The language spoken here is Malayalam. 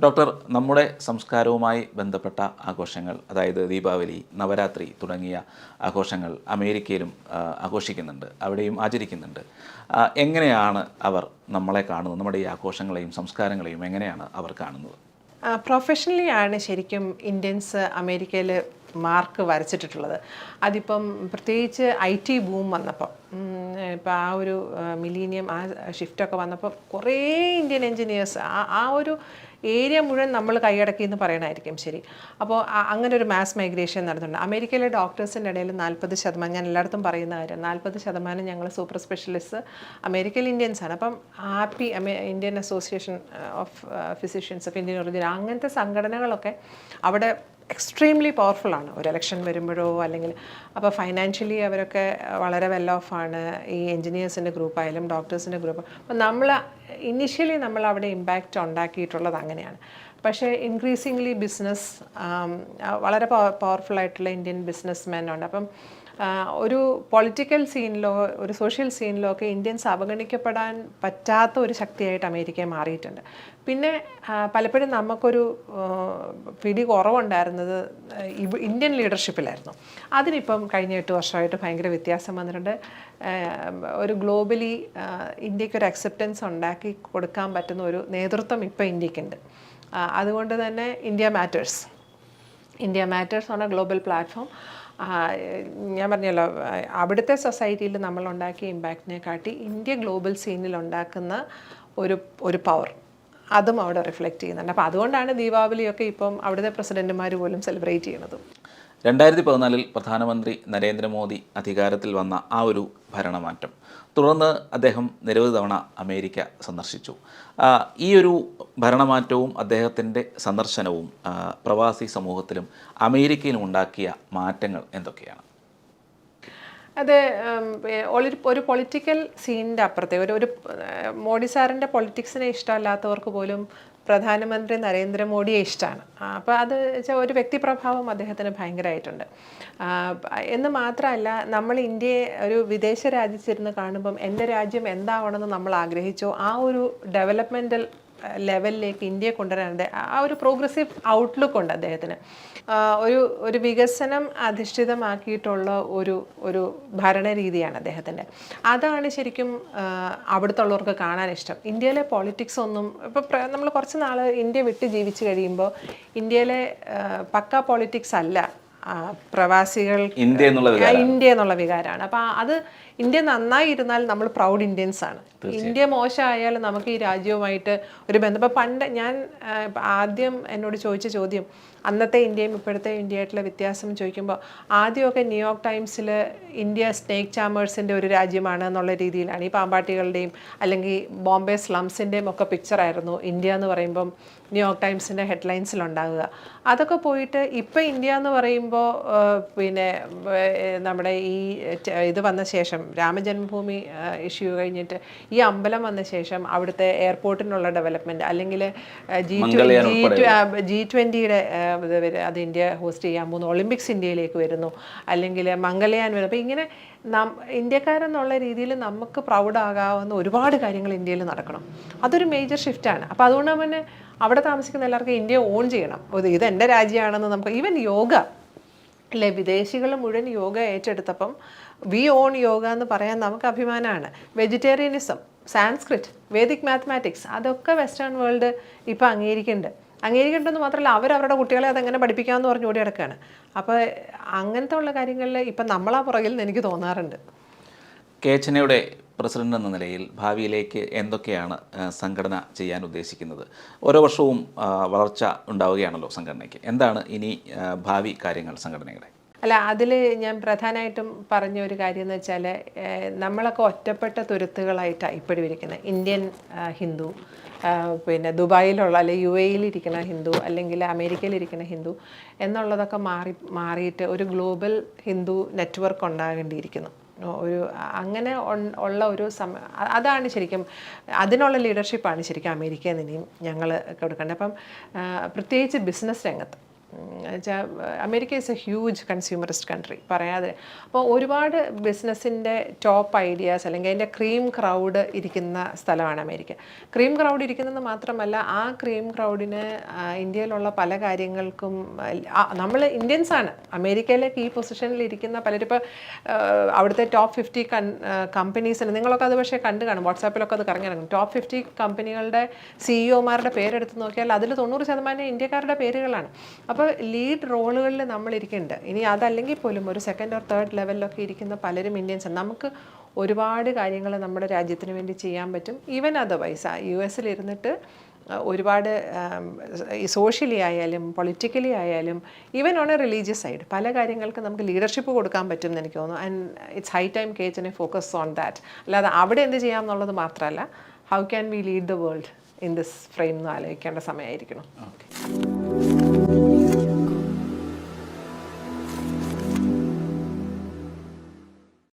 ഡോക്ടർ നമ്മുടെ സംസ്കാരവുമായി ബന്ധപ്പെട്ട ആഘോഷങ്ങൾ അതായത് ദീപാവലി നവരാത്രി തുടങ്ങിയ ആഘോഷങ്ങൾ അമേരിക്കയിലും ആഘോഷിക്കുന്നുണ്ട് അവിടെയും ആചരിക്കുന്നുണ്ട്. എങ്ങനെയാണ് അവർ നമ്മളെ കാണുന്നത്? നമ്മുടെ ഈ ആഘോഷങ്ങളെയും സംസ്കാരങ്ങളെയും എങ്ങനെയാണ് അവർ കാണുന്നത്? പ്രൊഫഷണലി ആണ് ശരിക്കും ഇന്ത്യൻസ് അമേരിക്കയിൽ മാർക്ക് വരച്ചിട്ടുള്ളത് അതിപ്പം പ്രത്യേകിച്ച് ഐ ടി ബൂം വന്നപ്പോൾ ഇപ്പം ആ ഒരു മിലീനിയം ആ ഷിഫ്റ്റൊക്കെ വന്നപ്പോൾ കുറേ ഇന്ത്യൻ എൻജിനീയേഴ്സ് ആ ആ ഒരു ഏരിയ മുഴുവൻ നമ്മൾ കൈയടക്കി എന്ന് പറയണമായിരിക്കും ശരി അപ്പോൾ അങ്ങനെ ഒരു മാസ് മൈഗ്രേഷൻ നടന്നിട്ടുണ്ട്. അമേരിക്കയിലെ ഡോക്ടേഴ്സിന്റെ ഇടയിൽ നാൽപ്പത് ശതമാനം ഞാൻ എല്ലായിടത്തും പറയുന്ന കാര്യം നാൽപ്പത് ശതമാനം ഞങ്ങൾ സൂപ്പർ സ്പെഷ്യലിസ്റ്റ് അമേരിക്കയിൽ ഇന്ത്യൻസ് ആണ്. അപ്പം AAPI Indian association of physicians of Indian origin അങ്ങനത്തെ സംഘടനകളൊക്കെ അവിടെ എക്സ്ട്രീംലി പവർഫുൾ ആണ്. ഒരു ഇലക്ഷൻ വരുമ്പോഴോ അല്ലെങ്കിൽ അപ്പോൾ ഫൈനാൻഷ്യലി അവരൊക്കെ വളരെ വെൽ ഓഫ് ആണ്. ഈ എൻജിനീയേഴ്സിന്റെ ഗ്രൂപ്പായാലും ഡോക്ടേഴ്സിന്റെ ഗ്രൂപ്പ് അപ്പോൾ നമ്മൾ ഇനിഷ്യലി നമ്മൾ അവിടെ ഇമ്പാക്റ്റ് ഉണ്ടാക്കിയിട്ടുള്ളത് അങ്ങനെയാണ്. പക്ഷേ ഇൻക്രീസിംഗ്ലി ബിസിനസ് വളരെ പവർഫുൾ ആയിട്ടുള്ള ഇന്ത്യൻ ബിസിനസ്മാൻ ഉണ്ട്. അപ്പം ഒരു പൊളിറ്റിക്കൽ സീനിലോ ഒരു സോഷ്യൽ സീനിലോ ഒക്കെ ഇന്ത്യൻസ് അവഗണിക്കപ്പെടാൻ പറ്റാത്ത ഒരു ശക്തിയായിട്ട് അമേരിക്കയെ മാറിയിട്ടുണ്ട്. പിന്നെ പലപ്പോഴും നമുക്കൊരു പിടി കുറവുണ്ടായിരുന്നത് ഇന്ത്യൻ ലീഡർഷിപ്പിലായിരുന്നു അതിനിപ്പം കഴിഞ്ഞ എട്ട് വർഷമായിട്ട് ഭയങ്കര വ്യത്യാസം വന്നിട്ടുണ്ട്. ഒരു ഗ്ലോബലി ഇന്ത്യക്കൊരു അക്സെപ്റ്റൻസ് ഉണ്ടാക്കി കൊടുക്കാൻ പറ്റുന്ന ഒരു നേതൃത്വം ഇപ്പോൾ ഇന്ത്യക്കുണ്ട്. അതുകൊണ്ട് തന്നെ India matters India matters a global platform ഞാൻ പറഞ്ഞല്ലോ അവിടുത്തെ സൊസൈറ്റിയിൽ നമ്മൾ ഉണ്ടാക്കിയ ഇമ്പാക്റ്റിനെ കാട്ടി ഇന്ത്യ ഗ്ലോബൽ സീനിൽ ഉണ്ടാക്കുന്ന ഒരു ഒരു പവർ അതും അവിടെ റിഫ്ലക്റ്റ് ചെയ്യുന്നുണ്ട്. അപ്പോൾ അതുകൊണ്ടാണ് ദീപാവലിയൊക്കെ ഇപ്പം അവിടുത്തെ പ്രസിഡന്റുമാർ പോലും സെലിബ്രേറ്റ് ചെയ്യണതും രണ്ടായിരത്തി പതിനാലിൽ പ്രധാനമന്ത്രി നരേന്ദ്രമോദി അധികാരത്തിൽ വന്ന ആ ഒരു ഭരണമാറ്റം. തുടർന്ന് അദ്ദേഹം നിരവധി തവണ അമേരിക്ക സന്ദർശിച്ചു. ഈ ഒരു ഭരണമാറ്റവും അദ്ദേഹത്തിന്റെ സന്ദർശനവും പ്രവാസി സമൂഹത്തിലും അമേരിക്കയിലും ഉണ്ടാക്കിയ മാറ്റങ്ങൾ എന്തൊക്കെയാണ്? അത് ഒരു പൊളിറ്റിക്കൽ സീനിന്റെ അപ്പുറത്തെ ഒരു ഒരു മോഡി സാറിന്റെ പൊളിറ്റിക്സിനെ ഇഷ്ടമല്ലാത്തവർക്ക് പോലും പ്രധാനമന്ത്രി നരേന്ദ്രമോദിയെ ഇഷ്ടമാണ് അപ്പോൾ അത് വെച്ചാൽ ഒരു വ്യക്തിപ്രഭാവം അദ്ദേഹത്തിന് ഭയങ്കരമായിട്ടുണ്ട് എന്ന് മാത്രമല്ല നമ്മൾ ഇന്ത്യയെ ഒരു വിദേശ രാജ്യത്തിരുന്ന് കാണുമ്പം എന്റെ രാജ്യം എന്താവണമെന്ന് നമ്മൾ ആഗ്രഹിച്ചോ ആ ഒരു ഡെവലപ്മെന്റൽ ലെവലിലേക്ക് ഇന്ത്യയെ കൊണ്ടുവരാൻ ആ ഒരു പ്രോഗ്രസീവ് ഔട്ട്ലുക്ക് ഉണ്ട് അദ്ദേഹത്തിന്. ഒരു ഒരു വികസനം അധിഷ്ഠിതമാക്കിയിട്ടുള്ള ഒരു ഒരു ഭരണരീതിയാണ് അദ്ദേഹത്തിന്റെ. അതാണ് ശരിക്കും അവിടുത്തെ ഉള്ളവർക്ക് കാണാൻ ഇഷ്ടം. ഇന്ത്യയിലെ പോളിറ്റിക്സ് ഒന്നും ഇപ്പോൾ നമ്മൾ കുറച്ച് നാൾ ഇന്ത്യ വിട്ട് ജീവിച്ച് കഴിയുമ്പോൾ ഇന്ത്യയിലെ പക്ക പോളിറ്റിക്സ് അല്ല. പ്രവാസികൾ ഇന്ത്യ എന്നുള്ള ഇന്ത്യ എന്നുള്ള വികാരമാണ് അപ്പം അത് ഇന്ത്യ നന്നായി ഇരുന്നാൽ നമ്മൾ പ്രൗഡ് ഇന്ത്യൻസ് ആണ്. ഇന്ത്യ മോശമായാലും നമുക്ക് ഈ രാജ്യവുമായിട്ട് ഒരു ബന്ധം. ഇപ്പം പണ്ട് ഞാൻ ആദ്യം എന്നോട് ചോദിച്ച ചോദ്യം അന്നത്തെ ഇന്ത്യയും ഇപ്പോഴത്തെ ഇന്ത്യയായിട്ടുള്ള വ്യത്യാസം ചോദിക്കുമ്പോൾ ആദ്യമൊക്കെ ന്യൂയോർക്ക് ടൈംസിൽ ഇന്ത്യ സ്നേക്ക് ചാമേഴ്സിന്റെ ഒരു രാജ്യമാണ് എന്നുള്ള രീതിയിലാണ് ഈ പാമ്പാട്ടികളുടെയും അല്ലെങ്കിൽ ബോംബെ സ്ലംസിന്റെയും ഒക്കെ പിക്ചറായിരുന്നു ഇന്ത്യ എന്ന് പറയുമ്പം. ന്യൂയോർക്ക് ടൈംസിന്റെ ഹെഡ്ലൈൻസിലുണ്ടാകുക അതൊക്കെ പോയിട്ട് ഇപ്പം ഇന്ത്യ എന്ന് പറയുമ്പോൾ പിന്നെ നമ്മുടെ ഈ ഇത് വന്ന ശേഷം രാമജന്മഭൂമി ഇഷ്യൂ കഴിഞ്ഞിട്ട് ഈ അമ്പലം വന്ന ശേഷം അവിടുത്തെ എയർപോർട്ടിനുള്ള ഡെവലപ്മെന്റ് അല്ലെങ്കിൽ ജി ജി ജി ട്വന്റിയുടെ അത് ഇന്ത്യ ഹോസ്റ്റ് ചെയ്യാൻ പോകുന്നു. ഒളിമ്പിക്സ് ഇന്ത്യയിലേക്ക് വരുന്നു. അല്ലെങ്കിൽ മംഗലയാൻ വരുന്നു. അപ്പോൾ ഇങ്ങനെ നം ഇന്ത്യക്കാരെന്നുള്ള രീതിയിൽ നമുക്ക് പ്രൗഡാകാവുന്ന ഒരുപാട് കാര്യങ്ങൾ ഇന്ത്യയിൽ നടക്കണം. അതൊരു മേജർ ഷിഫ്റ്റാണ് അപ്പോൾ അതുകൊണ്ട് തന്നെ അവിടെ താമസിക്കുന്ന എല്ലാവർക്കും ഇന്ത്യ ഓൺ ചെയ്യണം. ഇത് എന്റെ രാജ്യമാണെന്ന് നമുക്ക് ഈവൻ യോഗ അല്ലേ വിദേശികൾ മുഴുവൻ യോഗ ഏറ്റെടുത്തപ്പം വി ഓൺ യോഗ എന്ന് പറയാൻ നമുക്ക് അഭിമാനമാണ്. വെജിറ്റേറിയനിസം സാൻസ്ക്രിറ്റ് വേദിക് മാത്തമാറ്റിക്സ് അതൊക്കെ വെസ്റ്റേൺ വേൾഡ് ഇപ്പോൾ അംഗീകരിക്കുന്നുണ്ട്. അംഗീകരിക്കേണ്ടതെന്ന് മാത്രമല്ല അവർ അവരുടെ കുട്ടികളെ അതെങ്ങനെ പഠിപ്പിക്കാമെന്ന് പറഞ്ഞ് ഓടി കിടക്കുകയാണ് അപ്പോൾ അങ്ങനത്തെ ഉള്ള കാര്യങ്ങളിൽ ഇപ്പം നമ്മളാ പുറകിൽ നിന്ന് എനിക്ക് തോന്നാറുണ്ട്. കെ എച്ച് എനയുടെ പ്രസിഡന്റ് എന്ന നിലയിൽ ഭാവിയിലേക്ക് എന്തൊക്കെയാണ് സംഘടന ചെയ്യാൻ ഉദ്ദേശിക്കുന്നത്? ഓരോ വർഷവും വളർച്ച ഉണ്ടാവുകയാണല്ലോ സംഘടനയ്ക്ക്. എന്താണ് ഇനി ഭാവി കാര്യങ്ങൾ സംഘടനയുടെ? അല്ല അതിൽ ഞാൻ പ്രധാനമായിട്ടും പറഞ്ഞ ഒരു കാര്യം എന്ന് വെച്ചാൽ നമ്മളൊക്കെ ഒറ്റപ്പെട്ട തുരുത്തുകളായിട്ടാണ് ഇപ്പോഴും ഇരിക്കുന്നത് ഇന്ത്യൻ ഹിന്ദു പിന്നെ ദുബായിലുള്ള അല്ലെങ്കിൽ യു എയിലിരിക്കുന്ന ഹിന്ദു അല്ലെങ്കിൽ അമേരിക്കയിലിരിക്കുന്ന ഹിന്ദു എന്നുള്ളതൊക്കെ മാറി മാറിയിട്ട് ഒരു ഗ്ലോബൽ ഹിന്ദു നെറ്റ്വർക്ക് ഉണ്ടാകേണ്ടിയിരിക്കുന്നു. ഒരു അങ്ങനെ ഉള്ള ഒരു സമ അതാണ് ശരിക്കും അതിനുള്ള ലീഡർഷിപ്പാണ് ശരിക്കും അമേരിക്കയിൽ നിന്നും ഞങ്ങൾ കൊടുക്കേണ്ടത്. അപ്പം പ്രത്യേകിച്ച് ബിസിനസ് രംഗത്ത് America is a huge consumerist country പറയാതെ. അപ്പോൾ ഒരുപാട് ബിസിനസ്സിന്റെ ടോപ്പ് ഐഡിയാസ് അല്ലെങ്കിൽ അതിന്റെ ക്രീം ക്രൗഡ് ഇരിക്കുന്ന സ്ഥലമാണ് അമേരിക്ക. ക്രീം ക്രൗഡ് ഇരിക്കുന്നത് മാത്രമല്ല ആ ക്രീം ക്രൗഡിന് ഇന്ത്യയിലുള്ള പല കാര്യങ്ങൾക്കും നമ്മൾ ഇന്ത്യൻസാണ് അമേരിക്കയിലേക്ക് ഈ പൊസിഷനിൽ ഇരിക്കുന്ന പലരും ഇപ്പോൾ അവിടുത്തെ ടോപ്പ് ഫിഫ്റ്റി കൺ കമ്പനീസിന് നിങ്ങളൊക്കെ അത് പക്ഷേ കണ്ടു കാണും. വാട്സാപ്പിലൊക്കെ അത് കറങ്ങി നടക്കും. ടോപ്പ് ഫിഫ്റ്റി കമ്പനികളുടെ സിഇഒമാരുടെ പേരെടുത്ത് നോക്കിയാൽ അതിൽ തൊണ്ണൂറ് ശതമാനം ഇന്ത്യക്കാരുടെ പേരുകളാണ്. അപ്പോൾ ലീഡ് റോളുകളിൽ നമ്മൾ ഇരിക്കുന്നുണ്ട് ഇനി അതല്ലെങ്കിൽ പോലും ഒരു സെക്കൻഡ് ഓർ തേർഡ് ലെവലിലൊക്കെ ഇരിക്കുന്ന പലരും ഇന്ത്യൻസ് നമുക്ക് ഒരുപാട് കാര്യങ്ങൾ നമ്മുടെ രാജ്യത്തിന് വേണ്ടി ചെയ്യാൻ പറ്റും. ഈവൻ അതർവൈസ് യു എസിൽ ഇരുന്നിട്ട് ഒരുപാട് ഈ സോഷ്യലി ആയാലും പൊളിറ്റിക്കലി ആയാലും even on a religious side പല കാര്യങ്ങൾക്ക് നമുക്ക് ലീഡർഷിപ്പ് കൊടുക്കാൻ പറ്റും എന്ന് എനിക്ക് തോന്നുന്നു. ആൻഡ് ഇറ്റ്സ് ഹൈ ടൈം കേച്ചിനെ ഫോക്കസ് ഓൺ ദാറ്റ് അല്ലാതെ അവിടെ എന്ത് ചെയ്യാം എന്നുള്ളത് മാത്രമല്ല how can we lead the world in this frame എന്ന് ആലോചിക്കേണ്ട സമയമായിരിക്കണം. ഓക്കെ